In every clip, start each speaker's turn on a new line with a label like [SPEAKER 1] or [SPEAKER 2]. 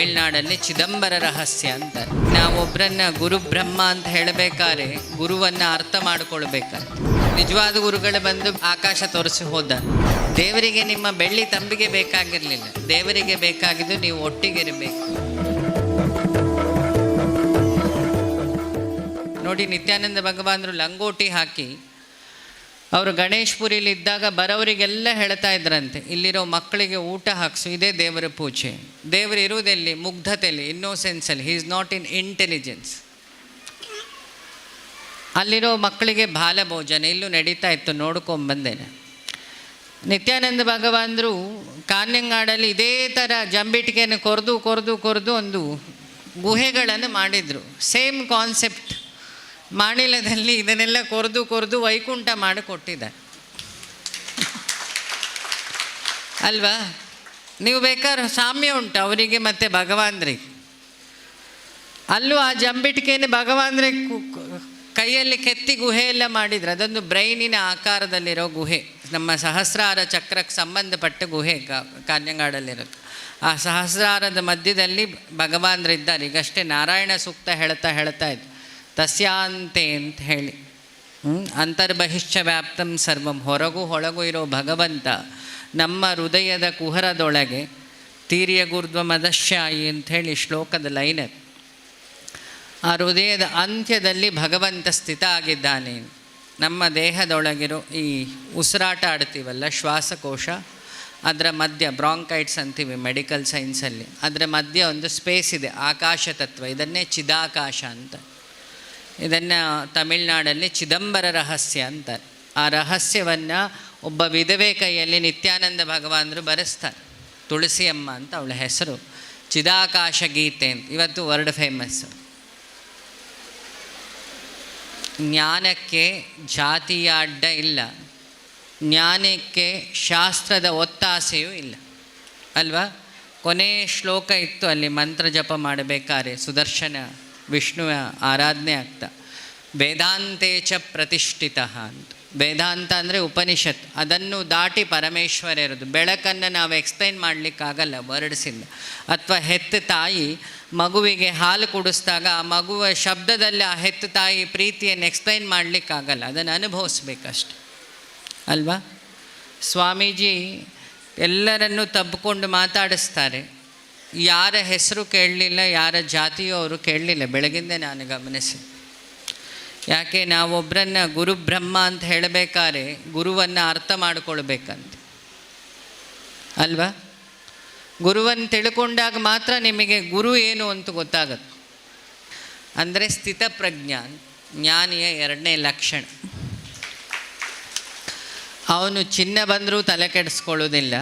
[SPEAKER 1] ತಮಿಳ್ನಾಡಲ್ಲಿ ಚಿದಂಬರ ರಹಸ್ಯ ಅಂತ. ನಾವೊಬ್ಬರನ್ನ ಗುರು ಬ್ರಹ್ಮ ಅಂತ ಹೇಳಬೇಕಾದ್ರೆ ಗುರುವನ್ನ ಅರ್ಥ ಮಾಡ್ಕೊಳ್ಬೇಕಾದ್ರೆ ನಿಜವಾದ ಗುರುಗಳು ಬಂದು ಆಕಾಶ ತೋರಿಸಿ ಹೋದ ದೇವರಿಗೆ ನಿಮ್ಮ ಬೆಳ್ಳಿ ತಂಬಿಗೆ ಬೇಕಾಗಿರಲಿಲ್ಲ. ದೇವರಿಗೆ ಬೇಕಾಗಿದ್ದು ನೀವು ಒಟ್ಟಿಗಿರಬೇಕು. ನೋಡಿ ನಿತ್ಯಾನಂದ ಭಗವಾನರು ಲಂಗೋಟಿ ಹಾಕಿ ಅವರು ಗಣೇಶ್ಪುರಿಲಿ ಇದ್ದಾಗ ಬರೋರಿಗೆಲ್ಲ ಹೇಳ್ತಾ ಇದ್ರಂತೆ, ಇಲ್ಲಿರೋ ಮಕ್ಕಳಿಗೆ ಊಟ ಹಾಕಿಸು, ಇದೇ ದೇವರ ಪೂಜೆ. ದೇವರು ಇರುವುದೆಲ್ಲಿ? ಮುಗ್ಧತೆಯಲ್ಲಿ ಇನ್ನೋಸೆನ್ಸಲ್ಲಿ he is not in intelligence ಅಲ್ಲಿರೋ ಮಕ್ಕಳಿಗೆ ಬಾಲ ಭೋಜನ ಇಲ್ಲೂ ನಡೀತಾ ಇತ್ತು ನೋಡ್ಕೊಂಬಂದೇನೆ ನಿತ್ಯಾನಂದ ಭಗವಾನರು ಕಾನ್ಯಂಗಾಡಲ್ಲಿ ಇದೇ ಥರ ಜಂಬಿಟಿಗೆಯನ್ನು ಕೊರೆದು ಕೊರೆದು ಕೊರೆದು ಒಂದು ಗುಹೆಗಳನ್ನು ಮಾಡಿದರು. ಸೇಮ್ ಕಾನ್ಸೆಪ್ಟ್ ಮಾಣಿಲದಲ್ಲಿ ಇದನ್ನೆಲ್ಲ ಕೊರೆದು ಕೊರೆದು ವೈಕುಂಠ ಮಾಡಿ ಕೊಟ್ಟಿದ್ದಾರೆ ಅಲ್ವಾ? ನೀವು ಬೇಕಾದ್ರೆ ಸಾಮ್ಯ ಉಂಟು, ಅವರಿಗೆ ಮತ್ತು ಭಗವಾನ್ರಿಗೆ. ಅಲ್ಲೂ ಆ ಜಂಬಿಟಿಕೆಯನ್ನು ಭಗವಾನ್ರೆ ಕೈಯಲ್ಲಿ ಕೆತ್ತಿ ಗುಹೆ ಎಲ್ಲ ಮಾಡಿದ್ರು. ಅದೊಂದು ಬ್ರೈನಿನ ಆಕಾರದಲ್ಲಿರೋ ಗುಹೆ. ನಮ್ಮ ಸಹಸ್ರಾರ ಚಕ್ರಕ್ಕೆ ಸಂಬಂಧಪಟ್ಟ ಗುಹೆ ಕಾಂಜಂಗಾಡಲ್ಲಿರೋದು ಆ ಸಹಸ್ರಾರದ ಮಧ್ಯದಲ್ಲಿ ಭಗವಾನ್ರಿದ್ದಾರೆ. ಈಗಷ್ಟೇ ನಾರಾಯಣ ಸೂಕ್ತ ಹೇಳ್ತಾ ಹೇಳ್ತಾ ಇದ್ದು ತಸ್ಯಾಂತೆ ಅಂತ ಹೇಳಿ ಅಂತರ್ಬಹಿಶ್ಚ ವ್ಯಾಪ್ತಂ ಸರ್ವಂ, ಹೊರಗೂ ಹೊಳಗೂ ಇರೋ ಭಗವಂತ ನಮ್ಮ ಹೃದಯದ ಕುಹರದೊಳಗೆ ತೀರ್ಯ ಗುರ್ಧ್ವ ಮದಶ್ಯಾಯಿ ಹೇಳಿ ಶ್ಲೋಕದ ಲೈನ್. ಆ ಹೃದಯದ ಅಂತ್ಯದಲ್ಲಿ ಭಗವಂತ ಸ್ಥಿತ ಆಗಿದ್ದಾನೆ. ನಮ್ಮ ದೇಹದೊಳಗಿರೋ ಈ ಉಸಿರಾಟ ಆಡ್ತೀವಲ್ಲ, ಶ್ವಾಸಕೋಶ, ಅದರ ಮಧ್ಯ ಬ್ರಾಂಕೈಟ್ಸ್ ಅಂತೀವಿ ಮೆಡಿಕಲ್ ಸೈನ್ಸಲ್ಲಿ. ಅದರ ಮಧ್ಯ ಒಂದು ಸ್ಪೇಸ್ ಇದೆ, ಆಕಾಶ ತತ್ವ, ಇದನ್ನೇ ಚಿದಾಕಾಶ ಅಂತ. ಇದನ್ನು ತಮಿಳ್ನಾಡಲ್ಲಿ ಚಿದಂಬರ ರಹಸ್ಯ ಅಂತ ಆ ರಹಸ್ಯವನ್ನು ಒಬ್ಬ ವಿಧವೆ ಕೈಯಲ್ಲಿ ನಿತ್ಯಾನಂದ ಭಗವಾನರು ಬರೆಸ್ತಾರೆ. ತುಳಸಿಯಮ್ಮ ಅಂತ ಅವಳ ಹೆಸರು. ಚಿದಾಕಾಶ ಗೀತೆ ಅಂತ. ಇವತ್ತು ವರ್ಲ್ಡ್ ಫೇಮಸ್ಸು ಜ್ಞಾನಕ್ಕೆ ಜಾತಿಯ ಅಡ್ಡ ಇಲ್ಲ. ಜ್ಞಾನಕ್ಕೆ ಶಾಸ್ತ್ರದ ಒತ್ತಾಸೆಯೂ ಇಲ್ಲ. ಅಲ್ವಾ? ಕೊನೆಯ ಶ್ಲೋಕ ಇತ್ತು ಅಲ್ಲಿ ಮಂತ್ರ ಜಪ ಮಾಡಬೇಕಾದ್ರೆ ಸುದರ್ಶನ. ವಿಷ್ಣುವ ಆರಾಧನೆ ಆಗ್ತಾ. ವೇದಾಂತೇಚ ಚ ಪ್ರತಿಷ್ಠಿತ ಅಂತ. ವೇದಾಂತ ಅಂದರೆ ಉಪನಿಷತ್. ಅದನ್ನು ದಾಟಿ ಪರಮೇಶ್ವರ ಇರೋದು. ಬೆಳಕನ್ನು ನಾವು ಎಕ್ಸ್ಪ್ಲೈನ್ ಮಾಡಲಿಕ್ಕಾಗಲ್ಲ ವರ್ಡ್ಸಿಂದ ಅಥವಾ ಹೆತ್ತ ತಾಯಿ ಮಗುವಿಗೆ ಹಾಲು ಕುಡಿಸ್ದಾಗ ಆ ಮಗುವ ಶಬ್ದದಲ್ಲಿ ಆ ಹೆತ್ತ ತಾಯಿ ಪ್ರೀತಿಯನ್ನು ಎಕ್ಸ್ಪ್ಲೈನ್ ಮಾಡಲಿಕ್ಕಾಗಲ್ಲ. ಅದನ್ನು ಅನುಭವಿಸ್ಬೇಕಷ್ಟೆ. ಅಲ್ವಾ? ಸ್ವಾಮೀಜಿ ಎಲ್ಲರನ್ನೂ ತಬ್ಬಿಕೊಂಡು ಮಾತಾಡಿಸ್ತಾರೆ. ಯಾರ ಹೆಸರು ಕೇಳಲಿಲ್ಲ, ಯಾರ ಜಾತಿಯೂ ಅವರು ಕೇಳಲಿಲ್ಲ. ಬೆಳಗಿಂದ ನಾನು ಗಮನಿಸಿ. ಯಾಕೆ ನಾವೊಬ್ಬರನ್ನ ಗುರು ಬ್ರಹ್ಮ ಅಂತ ಹೇಳಬೇಕಾದ್ರೆ ಗುರುವನ್ನು ಅರ್ಥ ಮಾಡ್ಕೊಳ್ಬೇಕಂತ. ಅಲ್ವಾ? ಗುರುವನ್ನು ತಿಳ್ಕೊಂಡಾಗ ಮಾತ್ರ ನಿಮಗೆ ಗುರು ಏನು ಅಂತ ಗೊತ್ತಾಗತ್ತೆ. ಅಂದರೆ ಸ್ಥಿತಪ್ರಜ್ಞ, ಜ್ಞಾನಿಯ ಎರಡನೇ ಲಕ್ಷಣ. ಅವನು ಚಿನ್ನ ಬಂದರೂ ತಲೆ ಕೆಡಿಸ್ಕೊಳ್ಳೋದಿಲ್ಲ.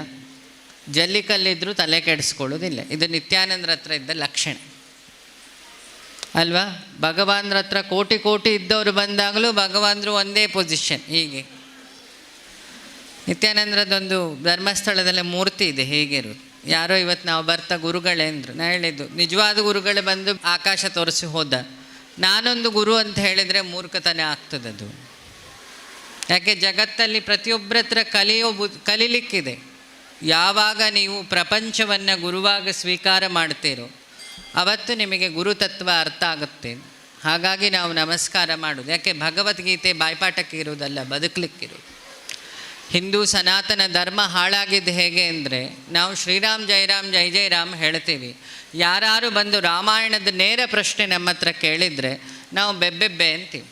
[SPEAKER 1] ಜಲ್ಲಿಕಲ್ಲಿದ್ದರೂ ತಲೆ ಕೆಡಿಸ್ಕೊಳ್ಳೋದಿಲ್ಲ. ಇದು ನಿತ್ಯಾನಂದ್ರ ಹತ್ರ ಇದ್ದ ಲಕ್ಷಣ. ಅಲ್ವಾ? ಭಗವಾನ್ರ ಹತ್ರ ಕೋಟಿ ಕೋಟಿ ಇದ್ದವರು ಬಂದಾಗಲೂ ಭಗವಾನ್ರು ಒಂದೇ ಪೊಸಿಷನ್ ಹೀಗೆ. ನಿತ್ಯಾನಂದ್ರದೊಂದು ಧರ್ಮಸ್ಥಳದಲ್ಲಿ ಮೂರ್ತಿ ಇದೆ, ಹೇಗಿರೋದು. ಯಾರೋ ಇವತ್ತು ನಾವು ಬರ್ತಾ ಗುರುಗಳೇ ಅಂದರು. ನಾ ಹೇಳಿದ್ದು, ನಿಜವಾದ ಗುರುಗಳೇ ಬಂದು ಆಕಾಶ ತೋರಿಸಿ ಹೋದ. ನಾನೊಂದು ಗುರು ಅಂತ ಹೇಳಿದರೆ ಮೂರ್ಖತನ ಆಗ್ತದದು. ಯಾಕೆ? ಜಗತ್ತಲ್ಲಿ ಪ್ರತಿಯೊಬ್ಬರ ಹತ್ರ ಕಲಿಯೋ ಬು ಕಲಿಲಿಕ್ಕಿದೆ. ಯಾವಾಗ ನೀವು ಪ್ರಪಂಚವನ್ನು ಗುರುವಾಗ ಸ್ವೀಕಾರ ಮಾಡ್ತೀರೋ ಅವತ್ತು ನಿಮಗೆ ಗುರುತತ್ವ ಅರ್ಥ ಆಗುತ್ತೆ. ಹಾಗಾಗಿ ನಾವು ನಮಸ್ಕಾರ ಮಾಡೋದು ಯಾಕೆ ಭಗವದ್ಗೀತೆ ಬಾಯ್ಪಾಠಕ್ಕೆ ಇರೋದಲ್ಲ ಬದುಕಲಿಕ್ಕಿರೋದು ಹಿಂದೂ ಸನಾತನ ಧರ್ಮ ಹಾಳಾಗಿದ್ದು ಹೇಗೆ ಅಂದರೆ, ನಾವು ಶ್ರೀರಾಮ್ ಜೈರಾಮ್ ಜೈ ಜೈರಾಮ್ ಹೇಳ್ತೀವಿ. ಯಾರು ಬಂದು ರಾಮಾಯಣದ ನೇರ ಪ್ರಶ್ನೆ ನಮ್ಮ ಹತ್ರ ಕೇಳಿದರೆ, ನಾವು ಬೆಬ್ಬೆಬ್ಬೆ ಅಂತೀವಿ.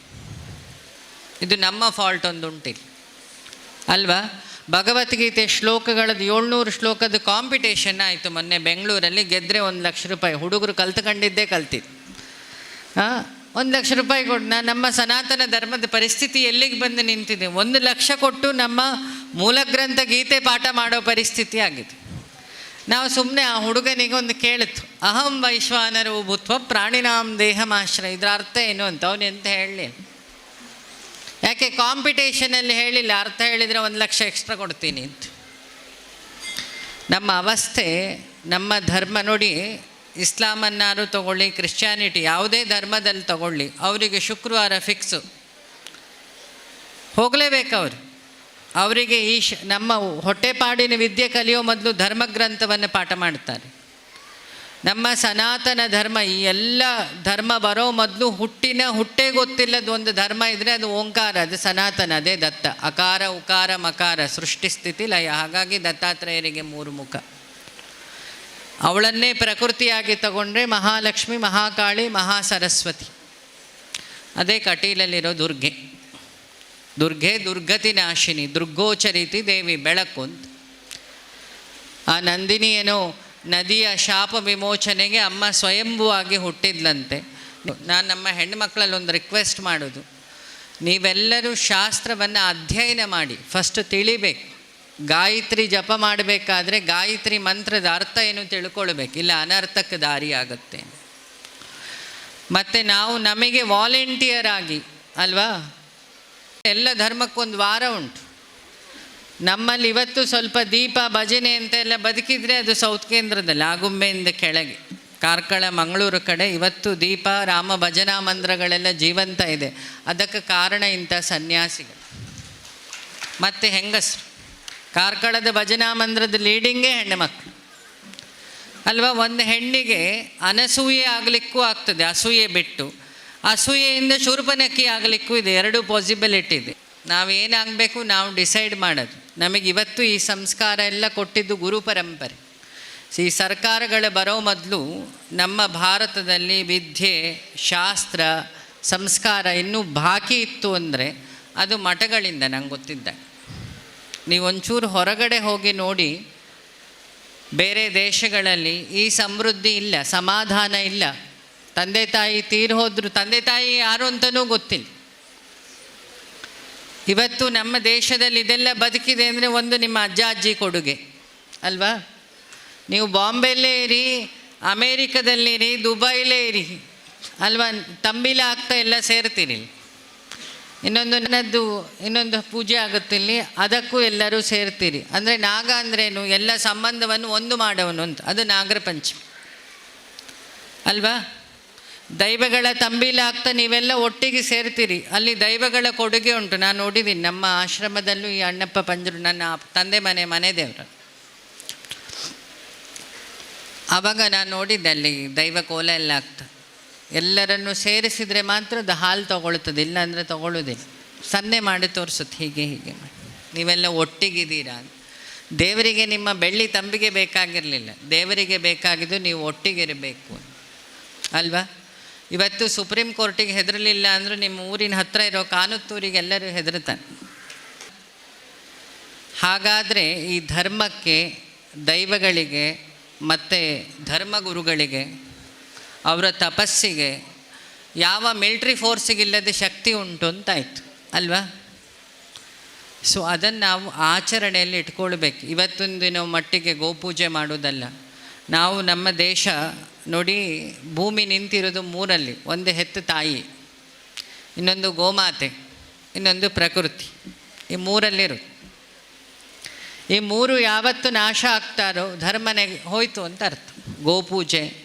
[SPEAKER 1] ಇದು ನಮ್ಮ ಫಾಲ್ಟ್ ಒಂದು ಉಂಟಿಲ್ಲ ಅಲ್ವಾ? ಭಗವದ್ಗೀತೆ ಶ್ಲೋಕಗಳದ್ದು ಏಳ್ನೂರು ಶ್ಲೋಕದ ಕಾಂಪಿಟೇಷನ್ ಆಯಿತು ಮೊನ್ನೆ ಬೆಂಗಳೂರಲ್ಲಿ. ಗೆದ್ದರೆ ಒಂದು ಲಕ್ಷ ರೂಪಾಯಿ. ಹುಡುಗರು ಕಲ್ತ್ಕೊಂಡಿದ್ದೇ ಕಲ್ತಿದ್ದು. ಹಾಂ ಒಂದು ಲಕ್ಷ ರೂಪಾಯಿ ಕೊಟ್ಟು ನಾ ನಮ್ಮ ಸನಾತನ ಧರ್ಮದ ಪರಿಸ್ಥಿತಿ ಎಲ್ಲಿಗೆ ಬಂದು ನಿಂತಿದೆ? ಒಂದು ಲಕ್ಷ ಕೊಟ್ಟು ನಮ್ಮ ಮೂಲ ಗ್ರಂಥ ಗೀತೆ ಪಾಠ ಮಾಡೋ ಪರಿಸ್ಥಿತಿ ಆಗಿದೆ. ನಾವು ಸುಮ್ಮನೆ ಆ ಹುಡುಗನಿಗೆ ಒಂದು ಕೇಳಿತು ಅಹಂ ವೈಶ್ವಾನರು ಭೂತ್ವ ಪ್ರಾಣಿನಾಂ ದೇಹಮಾಶ್ರಯ. ಇದರ ಅರ್ಥ ಏನು? ಅಂತ. ಅವನು ಎಂತ ಹೇಳಲಿ ಯಾಕೆ ಕಾಂಪಿಟೇಷನಲ್ಲಿ ಹೇಳಿಲ್ಲ? ಅರ್ಥ ಹೇಳಿದರೆ ಒಂದು ಲಕ್ಷ ಎಕ್ಸ್ಟ್ರಾ ಕೊಡ್ತೀನಿ ಅಂತ. ನಮ್ಮ ಅವಸ್ಥೆ, ನಮ್ಮ ಧರ್ಮ ನೋಡಿ, ಇಸ್ಲಾಮನ್ನಾರು ತಗೊಳ್ಳಿ, ಕ್ರಿಶ್ಚಿಯಾನಿಟಿ ಯಾವುದೇ ಧರ್ಮದಲ್ಲಿ ತಗೊಳ್ಳಿ, ಅವರಿಗೆ ಶುಕ್ರವಾರ ಫಿಕ್ಸು ಹೋಗಲೇಬೇಕು ಅವರು. ಅವರಿಗೆ ಈ ನಮ್ಮ ಹೊಟ್ಟೆಪಾಡಿನ ವಿದ್ಯೆ ಕಲಿಯೋ ಮೊದಲು ಧರ್ಮಗ್ರಂಥವನ್ನು ಪಾಠ ಮಾಡ್ತಾರೆ ನಮ್ಮ ಸನಾತನ ಧರ್ಮ, ಈ ಎಲ್ಲ ಧರ್ಮ ಬರೋ ಮೊದಲು ಹುಟ್ಟಿನ ಹುಟ್ಟೇ ಗೊತ್ತಿಲ್ಲದ ಒಂದು ಧರ್ಮ ಇದ್ದರೆ ಅದು ಓಂಕಾರ, ಅದು ಸನಾತನ, ಅದೇ ದತ್ತ. ಅಕಾರ, ಉಕಾರ, ಮಕಾರ, ಸೃಷ್ಟಿ, ಸ್ಥಿತಿ, ಲಯ. ಹಾಗಾಗಿ ದತ್ತಾತ್ರೇಯರಿಗೆ ಮೂರು ಮುಖ. ಅವಳನ್ನೇ ಪ್ರಕೃತಿಯಾಗಿ ತಗೊಂಡ್ರೆ ಮಹಾಲಕ್ಷ್ಮಿ, ಮಹಾಕಾಳಿ ಮಹಾ ಸರಸ್ವತಿ ಅದೇ ಕಟೀಲಲ್ಲಿರೋ ದುರ್ಗೆ. ದುರ್ಗೆ ದುರ್ಗತಿ ನಾಶಿನಿ, ದುರ್ಗೋಚರಿತಿ ದೇವಿ ಬೆಳಕು ಅಂತ. ಆ ನಂದಿನಿ ಏನೋ ನದಿಯ ಶಾಪ ವಿಮೋಚನೆಗೆ ಅಮ್ಮ ಸ್ವಯಂಭುವಾಗಿ ಹುಟ್ಟಿದ್ಲಂತೆ. ನಾನು ನಮ್ಮ ಹೆಣ್ಣುಮಕ್ಕಳಲ್ಲಿ ಒಂದು ರಿಕ್ವೆಸ್ಟ್ ಮಾಡೋದು. ನೀವೆಲ್ಲರೂ ಶಾಸ್ತ್ರವನ್ನು ಅಧ್ಯಯನ ಮಾಡಿ ಫಸ್ಟ್ ತಿಳಿಬೇಕು. ಗಾಯತ್ರಿ ಜಪ ಮಾಡಬೇಕಾದ್ರೆ ಗಾಯತ್ರಿ ಮಂತ್ರದ ಅರ್ಥ ಏನು ತಿಳ್ಕೊಳ್ಬೇಕು. ಇಲ್ಲ ಅನರ್ಥಕ್ಕೆ ದಾರಿ ಆಗುತ್ತೆ. ಮತ್ತು ನಾವು ನಮಗೆ ವಾಲಂಟಿಯರ್ ಆಗಿ, ಅಲ್ವಾ? ಎಲ್ಲ ಧರ್ಮಕ್ಕೊಂದು ವಾರ ಉಂಟು. ನಮ್ಮಲ್ಲಿ ಇವತ್ತು ಸ್ವಲ್ಪ ದೀಪ ಭಜನೆ ಅಂತೆಲ್ಲ ಬದುಕಿದ್ರೆ ಅದು ಸೌತ್ ಕೇಂದ್ರದಲ್ಲಿ ಆಗುಂಬೆಯಿಂದ ಕೆಳಗೆ. ಕಾರ್ಕಳ, ಮಂಗಳೂರು ಕಡೆ ಇವತ್ತು ದೀಪ, ರಾಮ ಭಜನಾ ಮಂದಿರಗಳೆಲ್ಲ ಜೀವಂತ ಇದೆ. ಅದಕ್ಕೆ ಕಾರಣ ಇಂಥ ಸನ್ಯಾಸಿಗಳು. ಮತ್ತು ಹೆಂಗಸರು? ಕಾರ್ಕಳದ ಭಜನಾ ಮಂದಿರದ ಲೀಡಿಂಗೇ ಹೆಣ್ಣು ಮಕ್ಕಳು. ಅಲ್ವಾ, ಒಂದು ಹೆಣ್ಣಿಗೆ ಅನಸೂಯೆ ಆಗಲಿಕ್ಕೂ ಆಗ್ತದೆ, ಅಸೂಯೆ ಬಿಟ್ಟು. ಅಸೂಯೆಯಿಂದ ಶೂರ್ಪನಕ್ಕಿ ಆಗಲಿಕ್ಕೂ ಇದೆ, ಎರಡು ಪಾಸಿಬಿಲಿಟಿ ಇದೆ. ನಾವೇನಾಗಬೇಕು ನಾವು ಡಿಸೈಡ್ ಮಾಡೋದು. ನಮಗೆ ಇವತ್ತು ಈ ಸಂಸ್ಕಾರ ಎಲ್ಲ ಕೊಟ್ಟಿದ್ದು ಗುರು ಪರಂಪರೆ. ಈ ಸರ್ಕಾರಗಳು ಬರೋ ಮೊದಲು ನಮ್ಮ ಭಾರತದಲ್ಲಿ ವಿದ್ಯೆ, ಶಾಸ್ತ್ರ, ಸಂಸ್ಕಾರ ಇನ್ನೂ ಬಾಕಿ ಇತ್ತು ಅಂದರೆ ಅದು ಮಠಗಳಿಂದ ನಂಗೆ ಗೊತ್ತಿದ್ದ. ನೀವು ಒಂಚೂರು ಹೊರಗಡೆ ಹೋಗಿ ನೋಡಿ, ಬೇರೆ ದೇಶಗಳಲ್ಲಿ ಈ ಸಮೃದ್ಧಿ ಇಲ್ಲ, ಸಮಾಧಾನ ಇಲ್ಲ. ತಂದೆ ತಾಯಿ ತೀರ್ಹೋದ್ರು ತಂದೆ ತಾಯಿ ಯಾರು ಅಂತಲೂ ಗೊತ್ತಿಲ್ಲ. ಇವತ್ತು ನಮ್ಮ ದೇಶದಲ್ಲಿ ಇದೆಲ್ಲ ಬದುಕಿದೆ ಅಂದರೆ ಒಂದು ನಿಮ್ಮ ಅಜ್ಜ ಅಜ್ಜಿ ಕೊಡುಗೆ, ಅಲ್ವಾ? ನೀವು ಬಾಂಬೆಲ್ಲೇ ಇರಿ ಅಮೇರಿಕದಲ್ಲಿರಿ ದುಬೈಲೇ ಇರಿ, ಅಲ್ವಾ? ತಂಬಿಲ ಆಗ್ತಾ ಎಲ್ಲ ಸೇರ್ತೀರಿ ಇನ್ನೊಂದು ನನ್ನದು ಇನ್ನೊಂದು ಪೂಜೆ ಆಗುತ್ತಿಲ್ಲಿ ಅದಕ್ಕೂ ಎಲ್ಲರೂ ಸೇರ್ತೀರಿ. ಅಂದರೆ ನಾಗ ಅಂದ್ರೇನು? ಎಲ್ಲ ಸಂಬಂಧವನ್ನು ಒಂದು ಮಾಡವನು ಅಂತ. ಅದು ನಾಗರ ಪಂಚಮಿ. ಅಲ್ವಾ? ದೈವಗಳ ತಂಬಿಲಾಗ್ತಾ ನೀವೆಲ್ಲ ಒಟ್ಟಿಗೆ ಸೇರ್ತೀರಿ. ಅಲ್ಲಿ ದೈವಗಳ ಕೊಡುಗೆ ಉಂಟು. ನಾನು ನೋಡಿದ್ದೀನಿ ನಮ್ಮ ಆಶ್ರಮದಲ್ಲೂ ಈ ಅಣ್ಣಪ್ಪ ಪಂಜರು ನನ್ನ ತಂದೆ ಮನೆ ಮನೆ ದೇವರು. ಆವಾಗ ನಾನು ನೋಡಿದ್ದೆ ಅಲ್ಲಿ ದೈವ ಕೋಲ ಎಲ್ಲ ಆಗ್ತಾ. ಎಲ್ಲರನ್ನು ಸೇರಿಸಿದರೆ ಮಾತ್ರ ಅದು ಹಾಲು ತೊಗೊಳ್ತದೆ ಇಲ್ಲ ಅಂದರೆ ತಗೊಳ್ಳೋದಿಲ್ಲ ಸನ್ನೆ ಮಾಡಿ ತೋರಿಸುತ್ತೆ, ಹೀಗೆ ಹೀಗೆ ಮಾಡಿ. ನೀವೆಲ್ಲ ಒಟ್ಟಿಗಿದ್ದೀರಾ. ದೇವರಿಗೆ ನಿಮ್ಮ ಬೆಳ್ಳಿ ತಂಬಿಗೆ ಬೇಕಾಗಿರಲಿಲ್ಲ. ದೇವರಿಗೆ ಬೇಕಾಗಿದ್ದು ನೀವು ಒಟ್ಟಿಗಿರಬೇಕು. ಅಲ್ವಾ? ಇವತ್ತು ಸುಪ್ರೀಂ ಕೋರ್ಟಿಗೆ ಹೆದರಲಿಲ್ಲ ಅಂದರೂ ನಿಮ್ಮ ಊರಿನ ಹತ್ತಿರ ಇರೋ ಕಾನುತ್ತೂರಿಗೆ ಎಲ್ಲರೂ ಹೆದರ್ತಾನೆ ಹಾಗಾದರೆ ಈ ಧರ್ಮಕ್ಕೆ, ದೈವಗಳಿಗೆ ಮತ್ತು ಧರ್ಮಗುರುಗಳಿಗೆ, ಅವರ ತಪಸ್ಸಿಗೆ ಯಾವ ಮಿಲ್ಟ್ರಿ ಫೋರ್ಸಿಗಿಲ್ಲದೆ ಶಕ್ತಿ ಉಂಟು ಅಂತಾಯಿತು ಅಲ್ವಾ? ಸೊ ಅದನ್ನು ನಾವು ಆಚರಣೆಯಲ್ಲಿ ಇಟ್ಕೊಳ್ಬೇಕು. ಇವತ್ತೊಂದಿನ ಮಟ್ಟಿಗೆ ಗೋಪೂಜೆ ಮಾಡೋದಲ್ಲ ನಾವು ನಮ್ಮ ದೇಶ ನೋಡಿ, ಭೂಮಿ ನಿಂತಿರೋದು ಮೂರಲ್ಲಿ, ಒಂದು ಹೆತ್ತು ತಾಯಿ, ಇನ್ನೊಂದು ಗೋಮಾತೆ, ಇನ್ನೊಂದು ಪ್ರಕೃತಿ, ಈ ಮೂರಲ್ಲಿರೋದು. ಈ ಮೂರು ಯಾವತ್ತು ನಾಶ ಆಗ್ತಾರೋ, ಧರ್ಮನೆ ಹೋಯಿತು ಅಂತ ಅರ್ಥ. ಗೋಪೂಜೆ,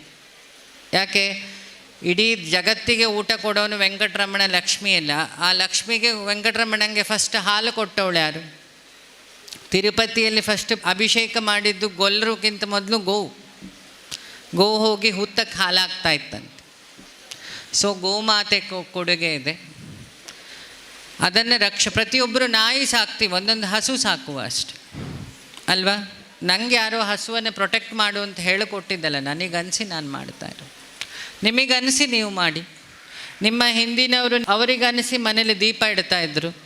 [SPEAKER 1] ಯಾಕೆ? ಇಡೀ ಜಗತ್ತಿಗೆ ಊಟ ಕೊಡೋನು ವೆಂಕಟರಮಣ ಲಕ್ಷ್ಮಿ ಅಲ್ಲ. ಆ ಲಕ್ಷ್ಮಿಗೆ ವೆಂಕಟರಮಣಂಗೆ ಫಸ್ಟ್ ಹಾಲು ಕೊಟ್ಟವಳು ಯಾರು? ತಿರುಪತಿಯಲ್ಲಿ ಫಸ್ಟ್ ಅಭಿಷೇಕ ಮಾಡಿದ್ದು ಗೊಲ್ಲರಿಗಿಂತ ಮೊದಲು ಗೋವು. ಗೋ ಹೋಗಿ ಹುತ್ತಕ್ಕೆ ಹಾಲಾಗ್ತಾ ಇತ್ತಂತೆ. ಸೊ ಗೋಮಾತೆ ಕೊಡುಗೆ ಇದೆ. ಅದನ್ನು ರಕ್ಷ, ಪ್ರತಿಯೊಬ್ಬರು ನಾಯಿ ಸಾಕ್ತೀವಿ ಒಂದೊಂದು ಹಸು ಸಾಕುವ ಅಷ್ಟೆ. ಅಲ್ವಾ? ನನಗೆ ಯಾರೋ ಹಸುವನ್ನು ಪ್ರೊಟೆಕ್ಟ್ ಮಾಡು ಅಂತ ಹೇಳಿಕೊಟ್ಟಿದ್ದಲ್ಲ ನನಗನ್ಸಿ ನಾನು ಮಾಡ್ತಾ ಇರೋ ನಿಮಗನ್ಸಿ ನೀವು ಮಾಡಿ. ನಿಮ್ಮ ಹಿಂದಿನವರು ಅವರಿಗನ್ಸಿ ಮನೇಲಿ ದೀಪ ಇಡ್ತಾ ಇದ್ರು.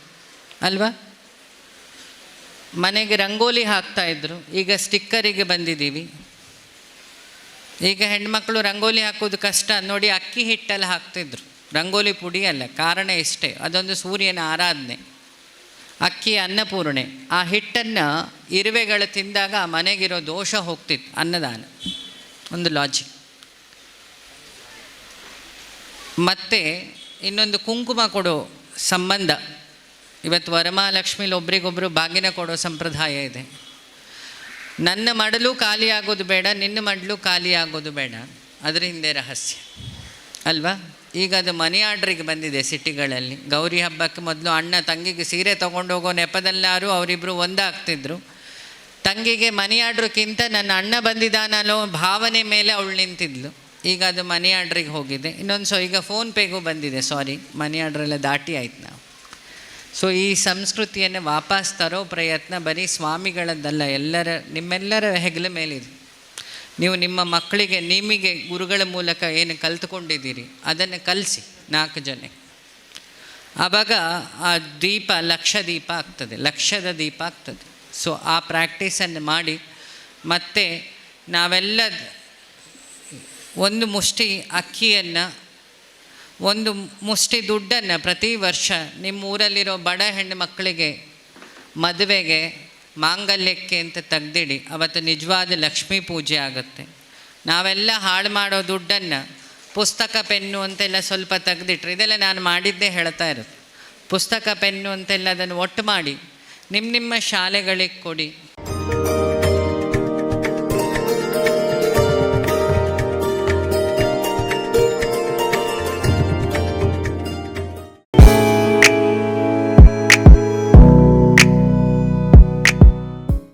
[SPEAKER 1] ಅಲ್ವಾ? ಮನೆಗೆ ರಂಗೋಲಿ ಹಾಕ್ತಾ ಇದ್ರು. ಈಗ ಸ್ಟಿಕ್ಕರಿಗೆ ಬಂದಿದ್ದೀವಿ. ಈಗ ಹೆಣ್ಮಕ್ಳು ರಂಗೋಲಿ ಹಾಕೋದು ಕಷ್ಟ. ನೋಡಿ, ಅಕ್ಕಿ ಹಿಟ್ಟಲ್ಲಿ ಹಾಕ್ತಿದ್ರು. ರಂಗೋಲಿ ಪುಡಿ ಅಲ್ಲ, ಕಾರಣ ಇಷ್ಟೇ. ಅದೊಂದು ಸೂರ್ಯನ ಆರಾಧನೆ. ಅಕ್ಕಿ ಅನ್ನಪೂರ್ಣೆ. ಆ ಹಿಟ್ಟನ್ನು ಇರುವೆಗಳು ತಿಂದಾಗ ಆ ಮನೆಗಿರೋ ದೋಷ ಹೋಗ್ತಿತ್ತು, ಅನ್ನದಾನ. ಒಂದು ಲಾಜಿಕ್ ಮತ್ತು ಇನ್ನೊಂದು ಕುಂಕುಮ ಕೊಡೋ ಸಂಬಂಧ. ಇವತ್ತು ವರಮಹಾಲಕ್ಷ್ಮಿಲಿ ಒಬ್ರಿಗೊಬ್ಬರು ಬಾಗಿನ ಕೊಡೋ ಸಂಪ್ರದಾಯ ಇದೆ. ನನ್ನ ಮಡಲು ಖಾಲಿಯಾಗೋದು ಬೇಡ, ನಿನ್ನ ಮಡಲು ಖಾಲಿಯಾಗೋದು ಬೇಡ. ಅದರ ಹಿಂದೆ ರಹಸ್ಯ. ಅಲ್ವಾ? ಈಗ ಅದು ಮನಿ ಆರ್ಡ್ರಿಗೆ ಬಂದಿದೆ ಸಿಟಿಗಳಲ್ಲಿ. ಗೌರಿ ಹಬ್ಬಕ್ಕೆ ಮೊದಲು ಅಣ್ಣ ತಂಗಿಗೆ ಸೀರೆ ತೊಗೊಂಡೋಗೋ ನೆಪದಲ್ಲಾರು ಅವರಿಬ್ಬರು ಒಂದಾಗ್ತಿದ್ರು. ತಂಗಿಗೆ ಮನಿ ಆರ್ಡ್ರಕ್ಕಿಂತ ನನ್ನ ಅಣ್ಣ ಬಂದಿದ್ದಾನಲ್ಲೋ ಭಾವನೆ ಮೇಲೆ ಅವಳು ನಿಂತಿದ್ಲು. ಈಗ ಅದು ಮನಿ ಆರ್ಡ್ರಿಗೆ ಹೋಗಿದೆ. ಇನ್ನೊಂದು ಸೊ ಈಗ ಫೋನ್ಪೇಗೂ ಬಂದಿದೆ, ಸಾರಿ. ಮನಿ ಆರ್ಡ್ರೆಲ್ಲ ದಾಟಿ ಆಯ್ತು ನಾವು. ಸೊ ಈ ಸಂಸ್ಕೃತಿಯನ್ನು ವಾಪಸ್ ತರೋ ಪ್ರಯತ್ನ ಬರೀ ಸ್ವಾಮಿಗಳದ್ದಲ್ಲ, ಎಲ್ಲರ, ನಿಮ್ಮೆಲ್ಲರ ಹೆಗಲ ಮೇಲಿದೆ. ನೀವು ನಿಮ್ಮ ಮಕ್ಕಳಿಗೆ, ನಿಮಗೆ ಗುರುಗಳ ಮೂಲಕ ಏನು ಕಲ್ತ್ಕೊಂಡಿದ್ದೀರಿ, ಅದನ್ನು ಕಲಿಸಿ ನಾಲ್ಕು ಜನ. ಆವಾಗ ಆ ದೀಪ ಲಕ್ಷ ದೀಪ ಆಗ್ತದೆ, ಲಕ್ಷದ ದೀಪ ಆಗ್ತದೆ. ಸೊ ಆ ಪ್ರಾಕ್ಟೀಸನ್ನು ಮಾಡಿ, ಮತ್ತೆ ನಾವೆಲ್ಲ ಒಂದು ಮುಷ್ಟಿ, ಅಕ್ಕಿಯನ್ನು ಒಂದು ಮುಷ್ಟಿ ದುಡ್ಡನ್ನು ಪ್ರತಿ ವರ್ಷ ನಿಮ್ಮ ಊರಲ್ಲಿರೋ ಬಡ ಹೆಣ್ಣು ಮಕ್ಕಳಿಗೆ ಮದುವೆಗೆ ಮಾಂಗಲ್ಯಕ್ಕೆ ಅಂತ ತೆಗ್ದಿಡಿ. ಅವತ್ತು ನಿಜವಾದ ಲಕ್ಷ್ಮೀ ಪೂಜೆ ಆಗುತ್ತೆ. ನಾವೆಲ್ಲ ಹಾಳು ಮಾಡೋ ದುಡ್ಡನ್ನು ಪುಸ್ತಕ, ಪೆನ್ನು ಅಂತೆಲ್ಲ ಸ್ವಲ್ಪ ತೆಗೆದಿಟ್ರೆ, ಇದೆಲ್ಲ ನಾನು ಮಾಡಿದ್ದೇ ಹೇಳ್ತಾ ಇರೋದು. ಪುಸ್ತಕ, ಪೆನ್ನು ಅಂತೆಲ್ಲ ಅದನ್ನು ಒಟ್ಟು ಮಾಡಿ ನಿಮ್ಮ ನಿಮ್ಮ ಶಾಲೆಗಳಿಗೆ ಕೊಡಿ.